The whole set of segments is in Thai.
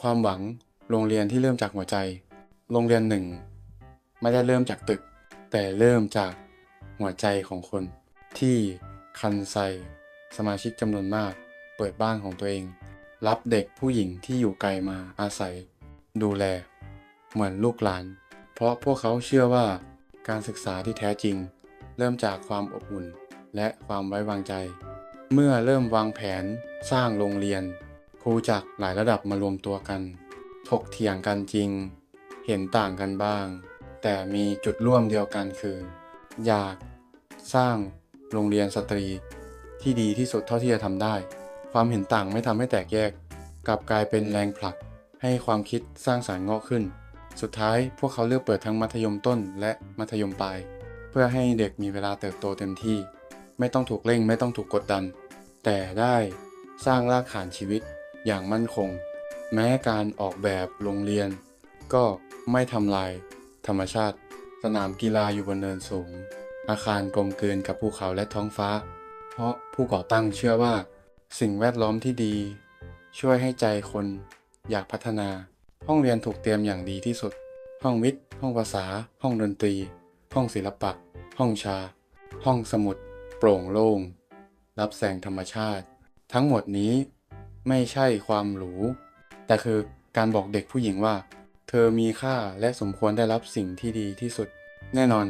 ความหวังโรงเรียนที่เริ่มจากหัวใจ โรงเรียนหนึ่งไม่ได้เริ่มจากตึก แต่เริ่มจากหัวใจของคน ที่คันไซสมาชิกจำนวนมาก เปิดบ้านของตัวเอง รับเด็กผู้หญิงที่อยู่ไกลมาอาศัย ดูแล เหมือนลูกหลาน เพราะพวกเขาเชื่อว่าการศึกษาที่แท้จริง เริ่มจากความอบอุ่นและความไว้วางใจ เมื่อเริ่มวางแผนสร้างโรงเรียน ครูจากหลายระดับมารวมตัวกัน ถกเถียงกันจริง เห็นต่างกันบ้าง แต่มีจุดร่วมเดียวกันคือ อยากสร้างโรงเรียนสตรี ที่ดีที่สุดเท่าที่จะทำได้ ความเห็นต่างไม่ทำให้แตกแยก กลับกลายเป็นแรงผลัก ให้ความคิดสร้างสารรค์งอกขึ้น สุดท้ายพวกเขาเลือกเปิดทั้งมัธยมต้นและมัธยมปลาย เพื่อให้เด็กมีเวลาเติบโตเต็มที่ ไม่ต้องถูกเร่งไม่ต้องถูกกดดัน แต่ได้สร้างรากฐานชีวิต อย่างมั่นคง แม้การออกแบบโรงเรียน ก็ไม่ทำลายธรรมชาติ สนามกีฬาอยู่บนเนินสูง อาคารกลมกลืนกับภูเขาและท้องฟ้า เพราะผู้ก่อตั้งเชื่อว่า สิ่งแวดล้อมที่ดี ช่วยให้ใจคนอยากพัฒนา ห้องเรียนถูกเตรียมอย่างดีที่สุด ห้องวิทย์ ห้องภาษา ห้องดนตรี ห้องศิลปะ ห้องชา ห้องสมุด โปร่งโล่ง รับแสงธรรมชาติ ทั้งหมดนี้ ไม่ใช่ความหรู แต่คือการบอกเด็กผู้หญิงว่า เธอมีค่าและสมควรได้รับสิ่งที่ดีที่สุด แน่นอน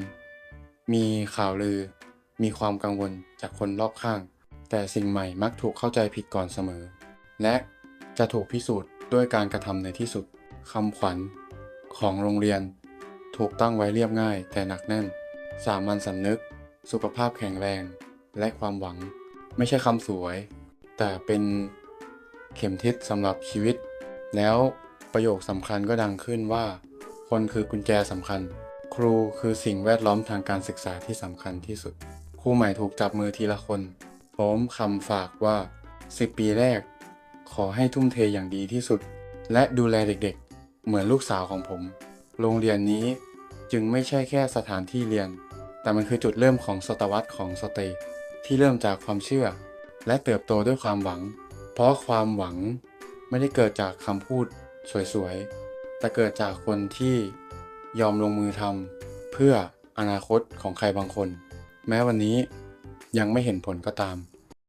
มีข่าวลือ มีความกังวลจากคนรอบข้าง แต่สิ่งใหม่มักถูกเข้าใจผิดก่อนเสมอ และจะถูกพิสูจน์ด้วยการกระทำในที่สุดคำขวัญของโรงเรียน ถูกตั้งไว้เรียบง่าย แต่หนักแน่น สามัญสำนึก สุขภาพแข็งแรง และความหวัง ไม่ใช่คำสวย แต่เป็น เข็มทิศสำหรับชีวิต แล้วประโยคสำคัญก็ดังขึ้นว่า คนคือกุญแจสำคัญ ครูคือสิ่งแวดล้อมทางการศึกษาที่สำคัญที่สุด ครูใหม่ถูกจับมือทีละคนพร้อมคำฝากว่า 10 ปีแรก ขอให้ทุ่มเทอย่างดีที่สุด และดูแลเด็กๆ เหมือนลูกสาวของผม โรงเรียนนี้จึงไม่ใช่แค่สถานที่เรียน แต่มันคือจุดเริ่มของศตวรรษของสเตย์ที่เริ่มจากความเชื่อ และเติบโตด้วยความหวัง เพราะความหวังไม่ได้เกิดจากคำพูดสวยๆ แต่เกิดจากคนที่ยอมลงมือทำเพื่ออนาคตของใครบางคน แม้วันนี้ยังไม่เห็นผลก็ตาม